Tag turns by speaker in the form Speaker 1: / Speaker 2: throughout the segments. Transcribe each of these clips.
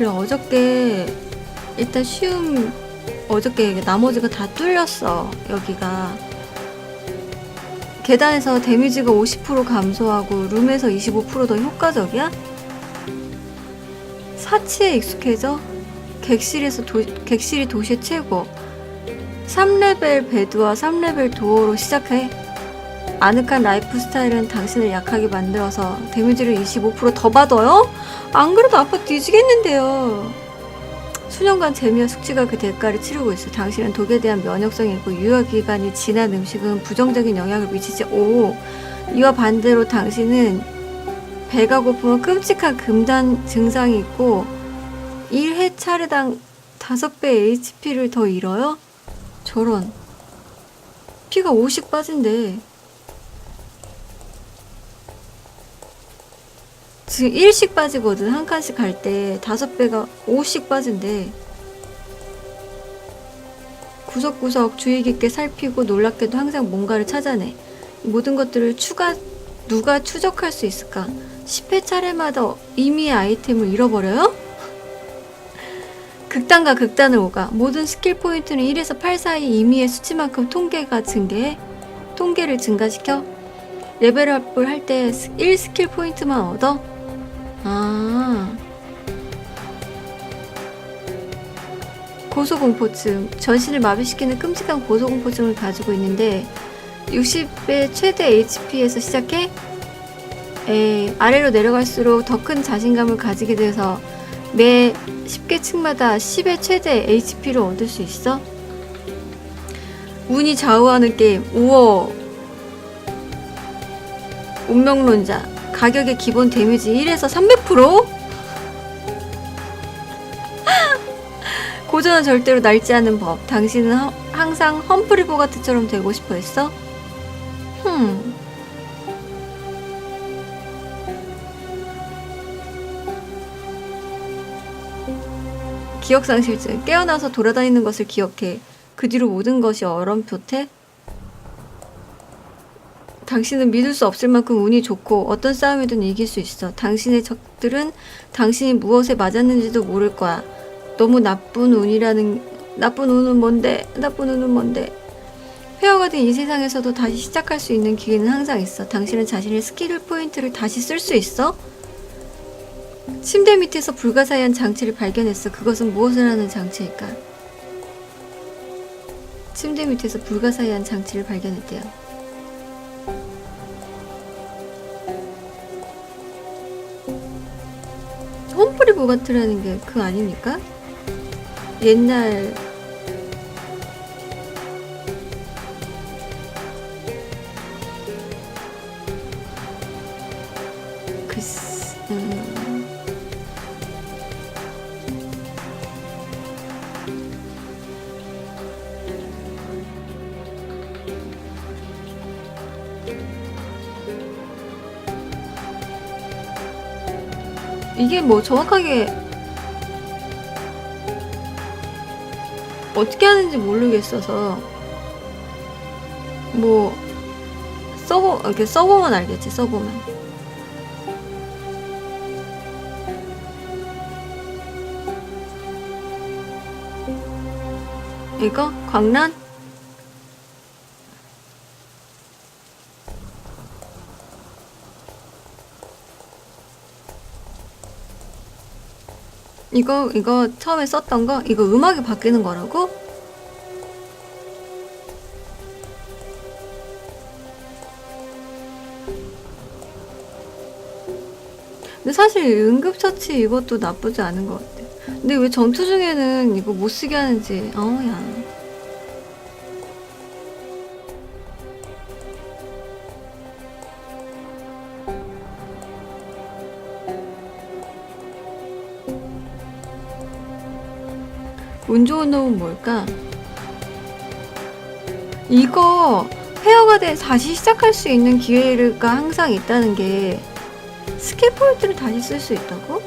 Speaker 1: 그래 어저께 일단 쉬움 어저께 나머지가 다 뚫렸어 여기가 계단에서 데미지가 50% 감소하고 룸에서 25%더 효과적이야? 사치에 익숙해져? 객실에서 도, 객실이 도시 최고 3레벨 베드와 3레벨 도어로 시작해 아늑한 라이프 스타일은 당신을 약하게 만들어서 데미지를 25%더 받아요? 안 그래도 아파 뒤지겠는데요. 수년간 재미와 숙지가 그 대가를 치르고 있어. 당신은 독에 대한 면역성이 있고 유효 기간이 지난 음식은 부정적인 영향을 미치지. 오, 이와 반대로 당신은 배가 고프면 끔찍한 금단 증상이 있고 1회 차례당 5배 HP를 더 잃어요? 저런. 피가 50 빠진대. 지금 1씩 빠지거든. 한 칸씩 갈 때 다섯 배가 5씩 빠진대. 구석구석 주의 깊게 살피고 놀랍게도 항상 뭔가를 찾아내. 이 모든 것들을 추가 누가 추적할 수 있을까? 10회 차례마다 이미의 아이템을 잃어버려요? 극단과 극단을 오가 모든 스킬 포인트는 1에서 8 사이 이미의 수치만큼 통계가 증가해 통계를 증가시켜 레벨업을 할 때 1 스킬 포인트만 얻어 아. 고소공포증. 전신을 마비시키는 끔찍한 고소공포증을 가지고 있는데 60의 최대 HP에서 시작해 에, 아래로 내려갈수록 더 큰 자신감을 가지게 돼서 매 10개 층마다 10의 최대 HP를 얻을 수 있어? 운이 좌우하는 게임. 우와. 운명론자. 가격의 기본 데미지 1에서 300%? 고전은 절대로 낡지 않은 법. 당신은 허- 항상 험프리 보가트처럼 되고 싶어 했어? 흠. 기억상실증. 깨어나서 돌아다니는 것을 기억해. 그 뒤로 모든 것이 얼음표태? 당신은 믿을 수 없을 만큼 운이 좋고 어떤 싸움이든 이길 수 있어. 당신의 적들은 당신이 무엇에 맞았는지도 모를 거야. 너무 나쁜 운이라는 나쁜 운은 뭔데? 나쁜 운은 뭔데? 폐허가 된이 세상에서도 다시 시작할 수 있는 기회는 항상 있어. 당신은 자신의 스킬 포인트를 다시 쓸 수 있어? 침대 밑에서 불가사의한 장치를 발견했어. 그것은 무엇을 하는 장치일까? 침대 밑에서 불가사의한 장치를 발견했대요. 홈프리 보가트라는 게 그 아닙니까? 옛날 뭐 정확하게 어떻게 하는지 모르겠어서 뭐 써보 이렇게 써보면 알겠지 써보면 이거? 광란 이거 이거 처음에 썼던 거 이거 음악이 바뀌는 거라고? 근데 사실 응급처치 이것도 나쁘지 않은 것 같아. 근데 왜 전투 중에는 이거 못 쓰게 하는지 어우야. 운 좋은 놈은 뭘까? 이거 페어가 돼 다시 시작할 수 있는 기회가 항상 있다는 게 포인트를 다시 쓸 수 있다고?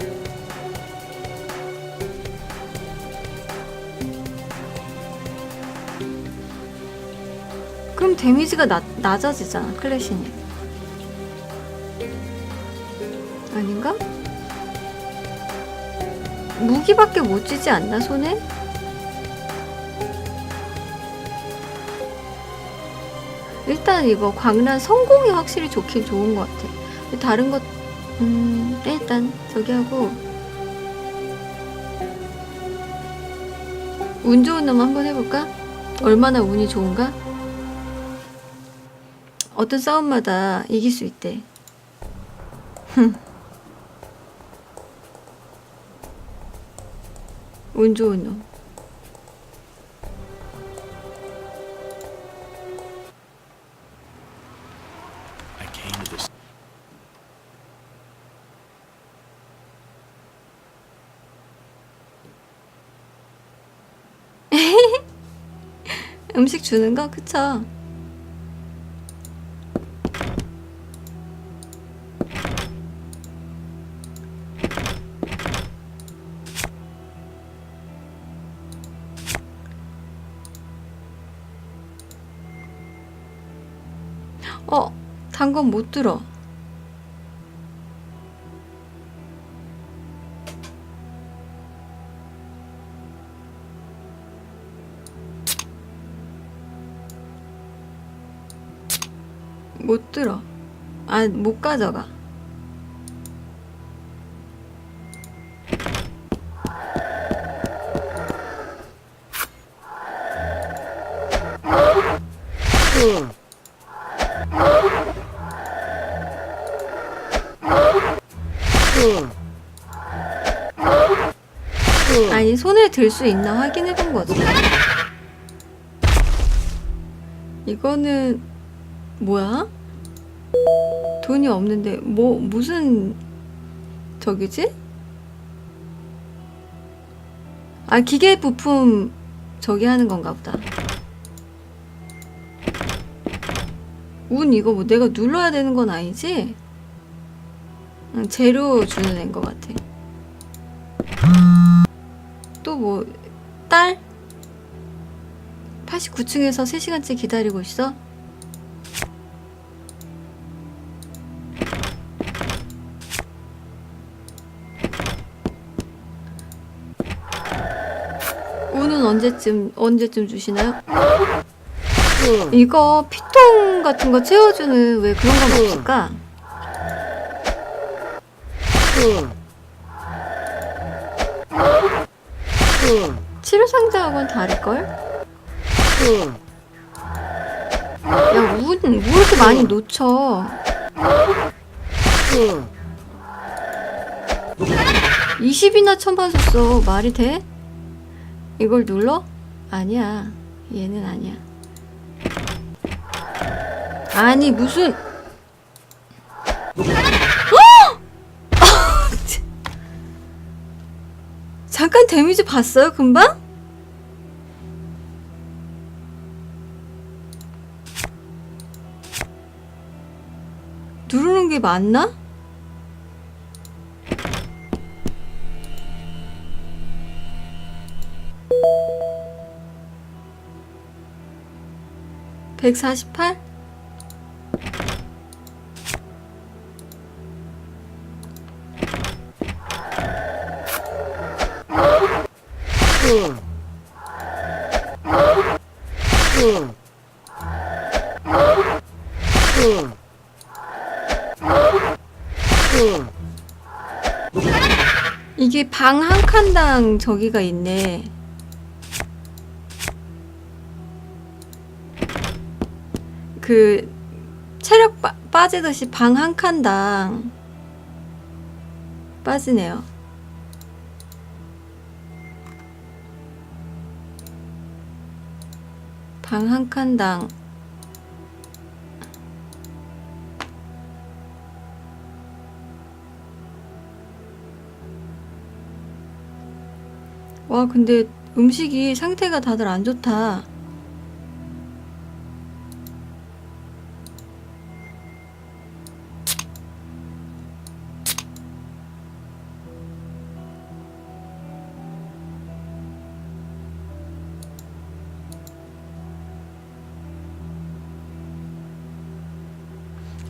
Speaker 1: 그럼 데미지가 낮, 낮아지잖아 클래시니 아닌가? 무기밖에 못 쥐지 않나 손에? 일단 이거 광란 성공이 확실히 좋긴 좋은 것 같아. 다른 것, 음, 일단 저기 하고 운 좋은 놈 한번 해볼까? 얼마나 운이 좋은가? 어떤 싸움마다 이길 수 있대. 운 좋은 놈.
Speaker 2: Came to this.
Speaker 1: 음식 주는 거 그쵸? 단건못 들어. 못 들어. 아, 못 가져가. 들 수 있나 확인해 본 거지. 이거는 뭐야? 돈이 없는데 뭐 무슨 저기지? 아 기계 부품 저기 하는 건가 보다. 운 이거 뭐 내가 눌러야 되는 건 아니지? 응, 재료 주는 애인 것 같아. 또 뭐 딸? 89층에서 3시간째 기다리고 있어? 우는 언제쯤 언제쯤 주시나요? 이거 피통 같은 거 채워주는 왜 그런 건 없을까? 치료 상자하고는 다를걸? 야, 운, 뭐 이렇게 많이 놓쳐? 20이나 천번 썼어. 말이 돼? 이걸 눌러? 아니야. 얘는 아니야. 아니, 무슨. 잠깐 데미지 봤어요, 금방? 누르는 게 맞나? 백사십팔? 방 한 칸당 저기가 있네. 그 체력 빠, 빠지듯이 방 한 칸당 빠지네요. 방 한 칸당 와 근데 음식이 상태가 다들 안 좋다.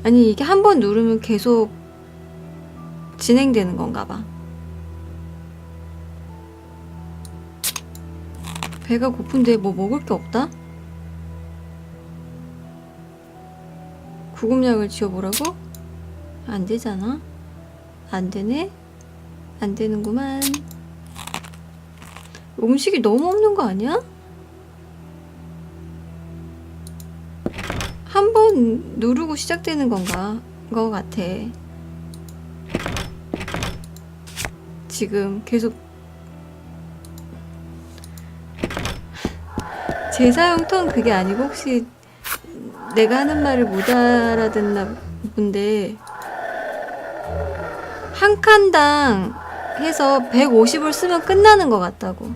Speaker 1: 아니 이게 한 번 누르면 계속 진행되는 건가 봐. 배가 고픈데 뭐 먹을 게 없다? 구급약을 지어보라고? 안 되잖아. 안 되네? 안 되는구만. 음식이 너무 없는 거 아니야? 한 번 누르고 시작되는 건가? 거 같아. 지금 계속 제사용 톤 그게 아니고 혹시 내가 하는 말을 못 알아듣나 본데 한 칸당 해서 150을 쓰면 끝나는 것 같다고.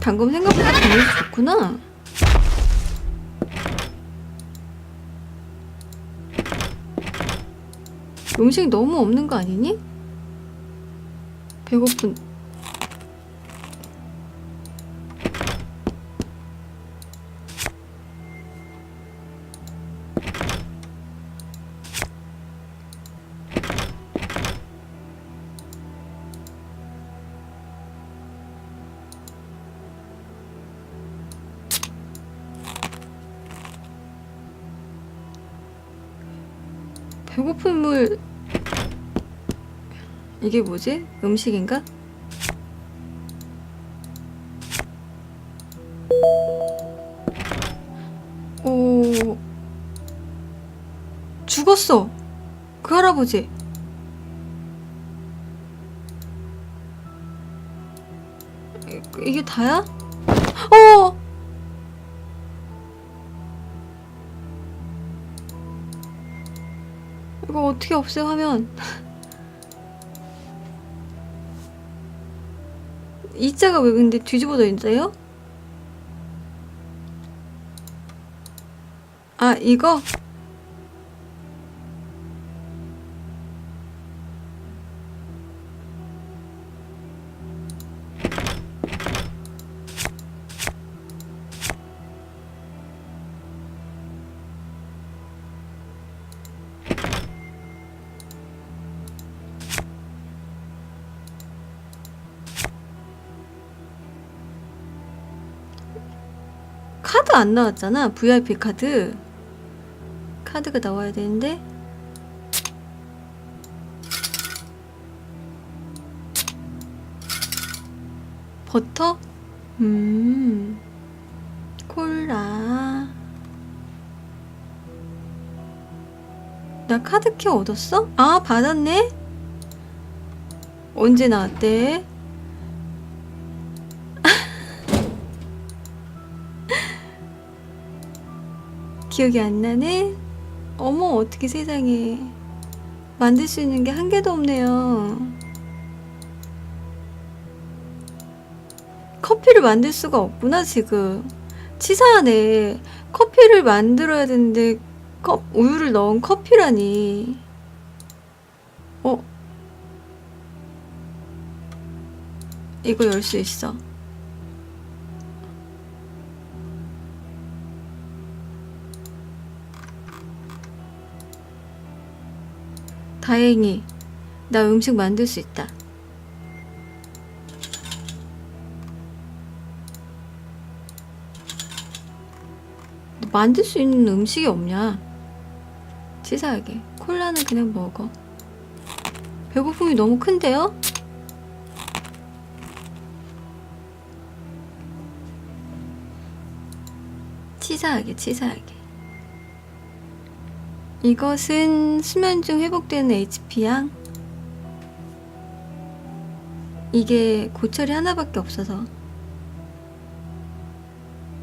Speaker 1: 방금 생각보다 데미지 좋구나. 음식 너무 없는 거 아니니? 배고픈. 배고픔을 이게 뭐지? 음식인가? 오 죽었어 그 할아버지 이- 이게 다야? 어 이거 어떻게 없애 화면 이 자가 왜 근데 뒤집어져 있어요? 아 이거? 카드 안 나왔잖아 VIP 카드 카드가 나와야 되는데 버터? 음 콜라 나 카드키 얻었어? 아 받았네? 언제 나왔대? 기억이 안 나네? 어머, 어떻게 세상에. 만들 수 있는 게 한 개도 없네요. 커피를 만들 수가 없구나, 지금. 치사하네. 커피를 만들어야 되는데, 컵, 우유를 넣은 커피라니. 어? 이거 열 수 있어. 다행히 나 음식 만들 수 있다. 너 만들 수 있는 음식이 없냐? 치사하게 콜라는 그냥 먹어. 배고픔이 너무 큰데요? 치사하게 치사하게. 이것은 수면 중 회복되는 HP양. 이게 고철이 하나밖에 없어서.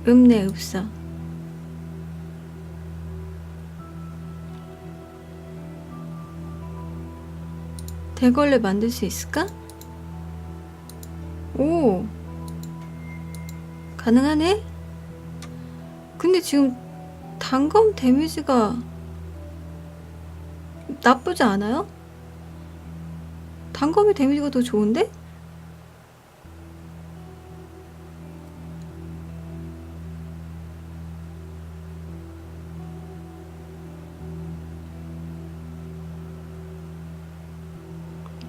Speaker 1: 읍내 읍서. 대걸레 만들 수 있을까? 오. 가능하네? 근데 지금 단검 데미지가 나쁘지 않아요? 단검의 데미지가 더 좋은데?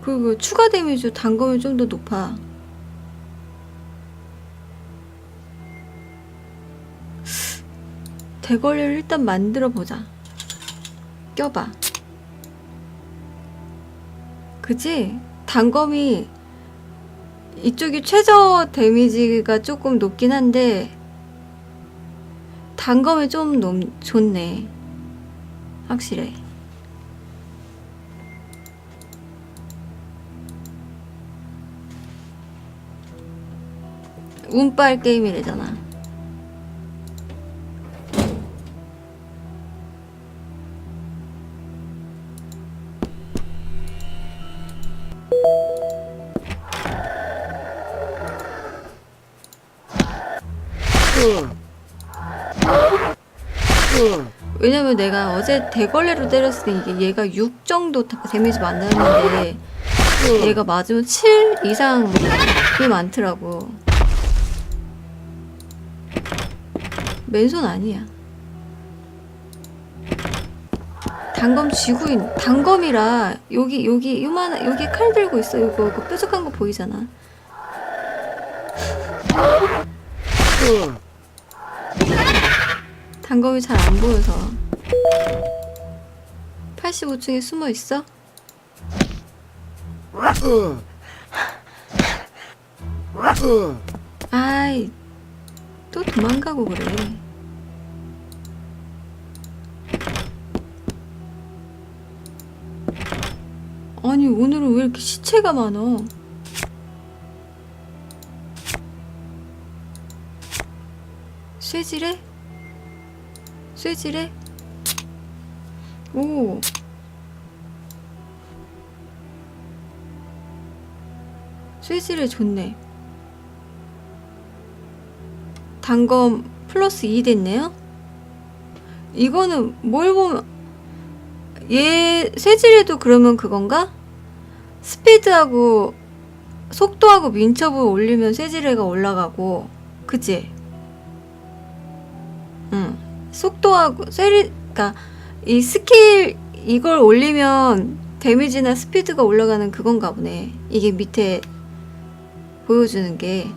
Speaker 1: 그리고 추가 데미지 단검이 좀 더 높아. 대걸레를 일단 만들어 보자. 껴봐. 그지? 단검이 이쪽이 최저 데미지가 조금 높긴 한데 단검이 좀 높, 좋네. 확실해. 운빨 게임이래잖아. 왜냐면 내가 어제 대걸레로 때렸을 때 이게 얘가 6 정도 다- 데미지 맞았는데 얘가 맞으면 7 이상이 많더라고. 맨손 아니야. 단검 쥐고 있 단검이라 여기 여기 요만 여기 칼 들고 있어. 이거 이거 뾰족한 거 보이잖아. 단검이 잘 안 보여서 85층에 숨어 있어? 아이 또 도망가고 그래. 아니 오늘은 왜 이렇게 시체가 많어? 쇠질해? 쇠질해? 오. 쇠질해 좋네. 단검 플러스 2 됐네요? 이거는 뭘 보면 얘 쇠질해도 그러면 그건가? 스피드하고 속도하고 민첩을 올리면 쇠질해가 올라가고 그치? 응 속도하고 쇠리 그니까 이 스킬 이걸 올리면 데미지나 스피드가 올라가는 그건가 보네 이게 밑에 보여주는 게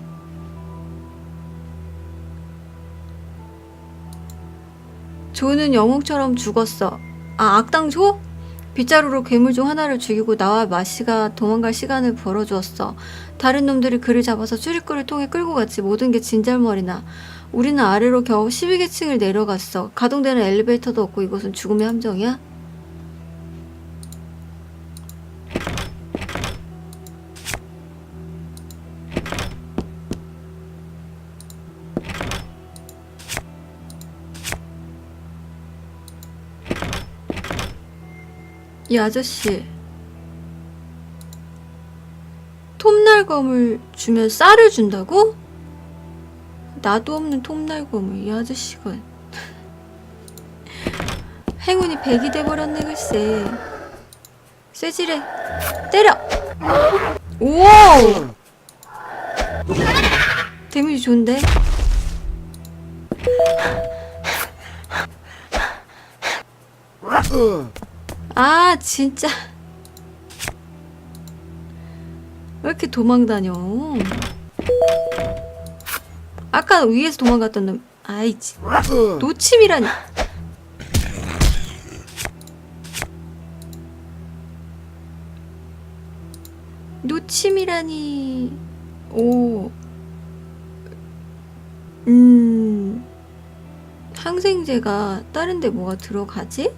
Speaker 1: 조는 영웅처럼 죽었어. 아, 악당 조? 빗자루로 괴물 중 하나를 죽이고 나와 마씨가 도망갈 시간을 벌어주었어. 다른 놈들이 그를 잡아서 출입구를 통해 끌고 갔지. 모든 게 진잘머리나. 우리는 아래로 겨우 12개층을 내려갔어. 가동되는 엘리베이터도 없고 이곳은 죽음의 함정이야? 이 아저씨 톱날 검을 주면 쌀을 준다고? 나도 없는 톱날검을 이 아저씨가 행운이 백이 돼버렸네 글쎄. 쇠질해. 때려! 오 데미지 좋은데? 아 진짜. 왜 이렇게 도망다녀 아까 위에서 도망갔던 놈 아이 진 노침이라니 노침이라니 오 음, 항생제가 다른 데 뭐가 들어가지?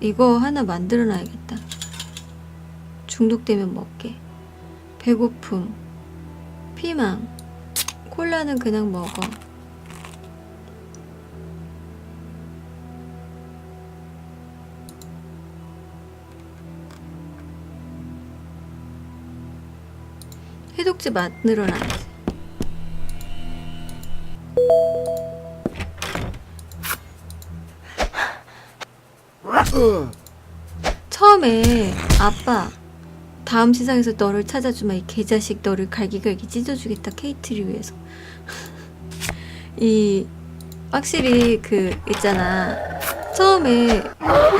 Speaker 1: 이거 하나 만들어 놔야겠다. 중독되면 먹게. 배고픔. 피망. 콜라는 그냥 먹어. 해독제 만들어 놔야지. 처음에 아빠 다음 세상에서 너를 찾아주마 이 개자식 너를 갈기갈기 찢어주겠다 케이트를 위해서 이 확실히 그 있잖아 처음에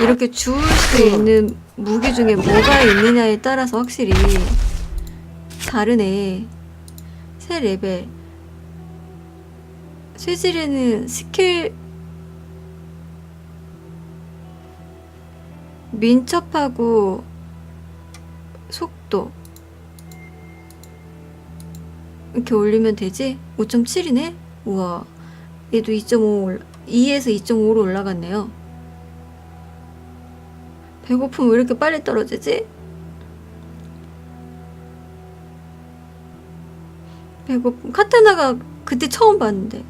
Speaker 1: 이렇게 주울 수 있는 무기 중에 뭐가 있느냐에 따라서 확실히 다르네. 새 레벨. 쇠질에는 스킬 민첩하고 속도 이렇게 올리면 되지? 5.7이네? 우와 얘도 2.5 올라 2에서 2.5로 올라갔네요 배고픔 왜 이렇게 빨리 떨어지지? 배고픔 카타나가 그때 처음 봤는데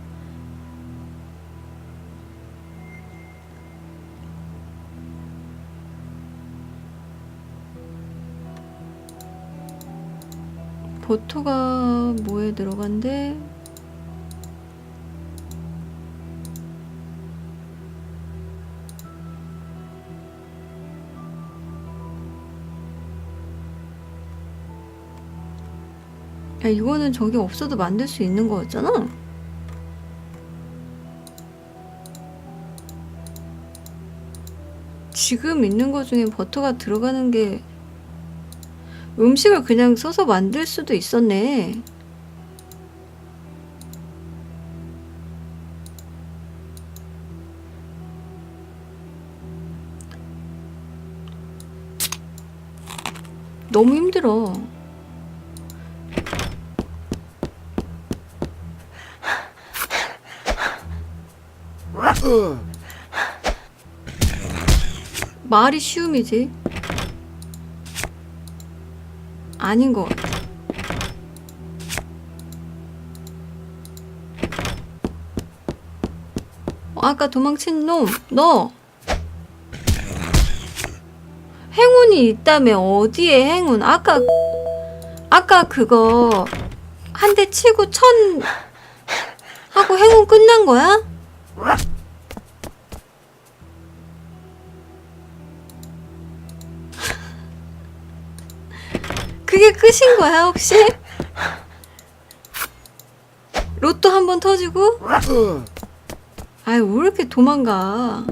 Speaker 1: 버터가 뭐에 들어간대? 야, 이거는 저기 없어도 만들 수 있는 거였잖아? 지금 있는 거 중에 버터가 들어가는 게 음식을 그냥 써서 만들 수도 있었네. 너무 힘들어. 말이 쉬움이지. 아닌 것 같아. 어, 아까 도망친 놈, 너! 행운이 있다며, 어디에 행운? 아까, 아까 그거, 한 대 치고 천, 하고 행운 끝난 거야? 끝인 거야, 혹시? 로또 한 번 터지고? 아유, 왜 이렇게 도망가?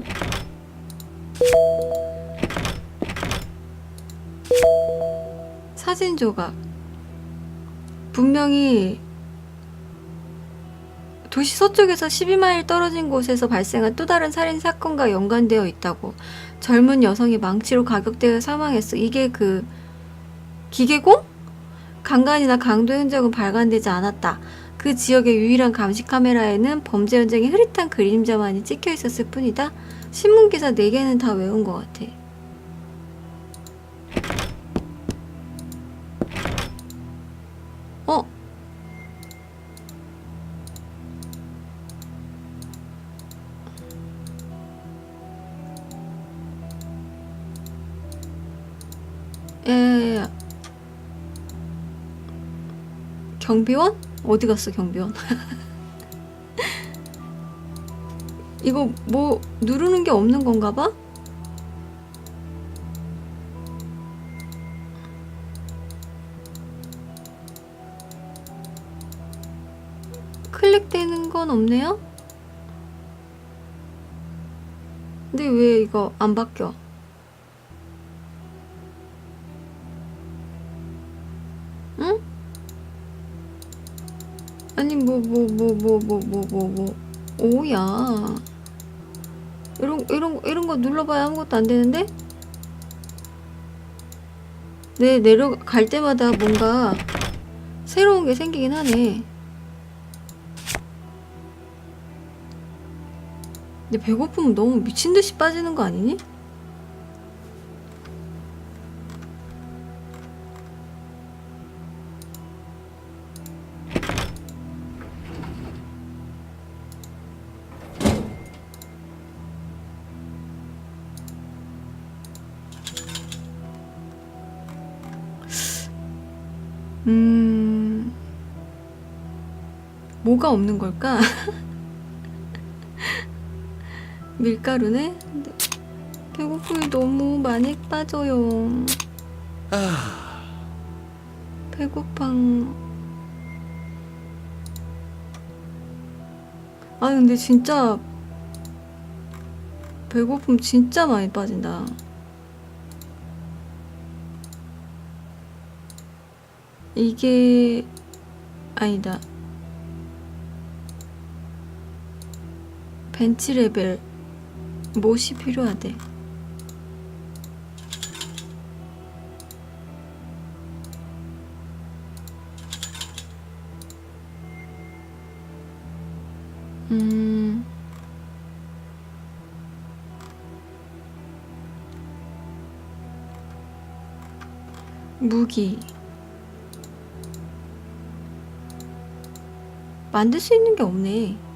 Speaker 1: 사진 조각. 분명히 도시 서쪽에서 12마일 떨어진 곳에서 발생한 또 다른 살인 사건과 연관되어 있다고. 젊은 여성이 망치로 가격되어 사망했어. 이게 그 기계공? 강간이나 강도 흔적은 발간되지 않았다. 그 지역의 유일한 감시 카메라에는 범죄 현장의 흐릿한 그림자만이 찍혀 있었을 뿐이다. 신문 기사 4개는 다 외운 것 같아. 경비원? 어디 갔어 경비원? 이거 뭐 누르는 게 없는 건가 봐? 클릭되는 건 없네요? 근데 왜 이거 안 바뀌어? 뭐, 뭐뭐 뭐 뭐 뭐 뭐 오야. 이런 이런 이런 거 눌러봐야 아무것도 안 되는데? 네, 내 내려갈 때마다 뭔가 새로운 게 생기긴 하네. 근데 배고픔 너무 미친 듯이 빠지는 거 아니니? 뭐가 없는 걸까? 밀가루네? 배고픔이 너무 많이 빠져요. 배고파. 아, 근데 진짜 배고픔 진짜 많이 빠진다. 이게 아니다. 벤치 레벨 못이 필요하대. 음. 무기. 만들 수 있는 게 없네.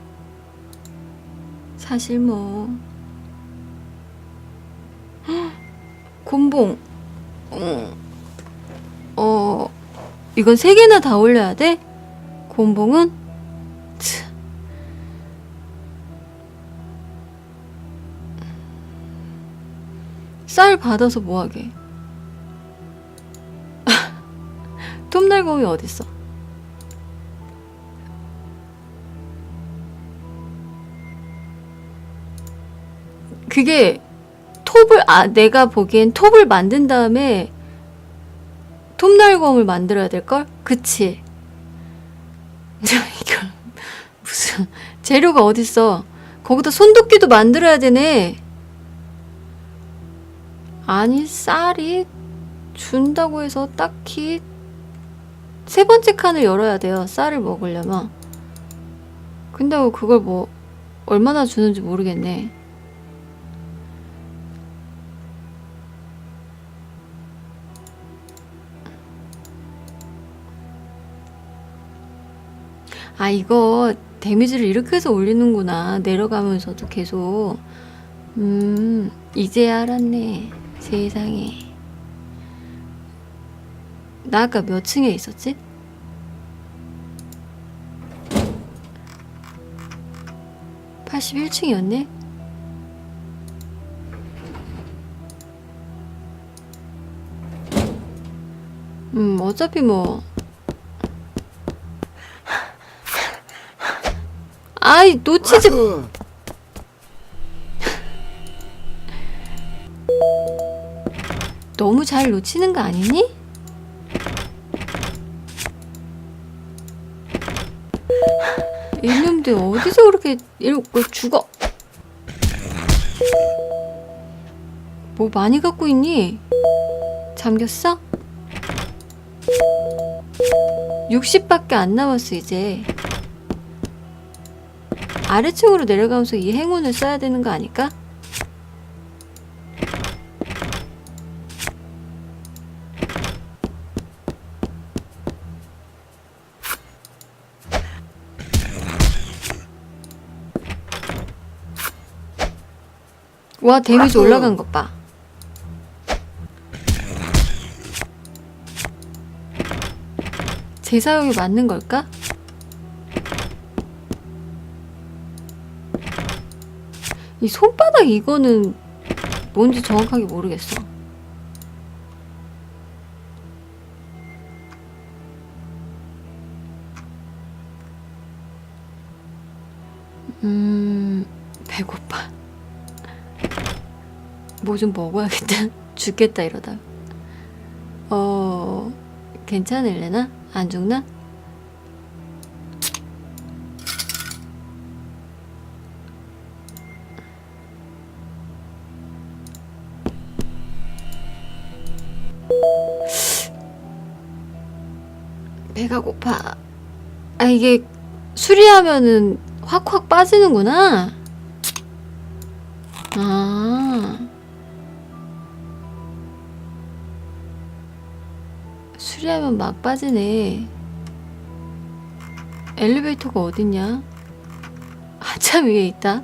Speaker 1: 사실 뭐. 헉, 곤봉. 어, 어, 이건 세 개나 다 올려야 돼? 곤봉은? 츠. 쌀 받아서 뭐하게. 톱날곰이 어딨어? 그게 톱을 아 내가 보기엔 톱을 만든 다음에 톱날검을 만들어야 될 걸? 그치? 이거 무슨 재료가 어딨어? 거기다 손도끼도 만들어야 되네. 아니 쌀이 준다고 해서 딱히 세 번째 칸을 열어야 돼요. 쌀을 먹으려면. 근데 그걸 뭐 얼마나 주는지 모르겠네. 아 이거 데미지를 이렇게 해서 올리는구나. 내려가면서도 계속. 음 이제야 알았네. 세상에. 나 아까 몇 층에 있었지? (81층이었네) 음 어차피 뭐 아이 놓치지 너무 잘 놓치는 거 아니니? 이놈들 어디서 그렇게 이러고 죽어? 뭐 많이 갖고 있니? 잠겼어? 60밖에 안 남았어 이제 아래층으로 내려가면서 이 행운을 써야 되는 거 아닐까? 와 데미지 올라간 것 봐. 재사용이 맞는 걸까? 이 손바닥 이거는 뭔지 정확하게 모르겠어. 음, 배고파. 뭐 좀 먹어야겠다. 죽겠다 이러다. 어, 괜찮을래나? 안 죽나? 배가 고파. 아, 이게 수리하면은 확확 빠지는구나. 아. 수리하면 막 빠지네. 엘리베이터가 어딨냐? 한참 위에 있다.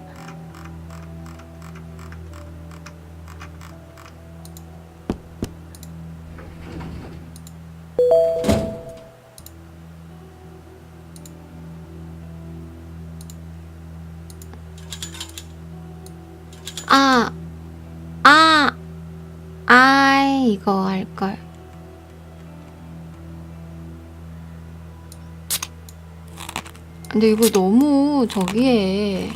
Speaker 1: 근데 이거 너무 저기에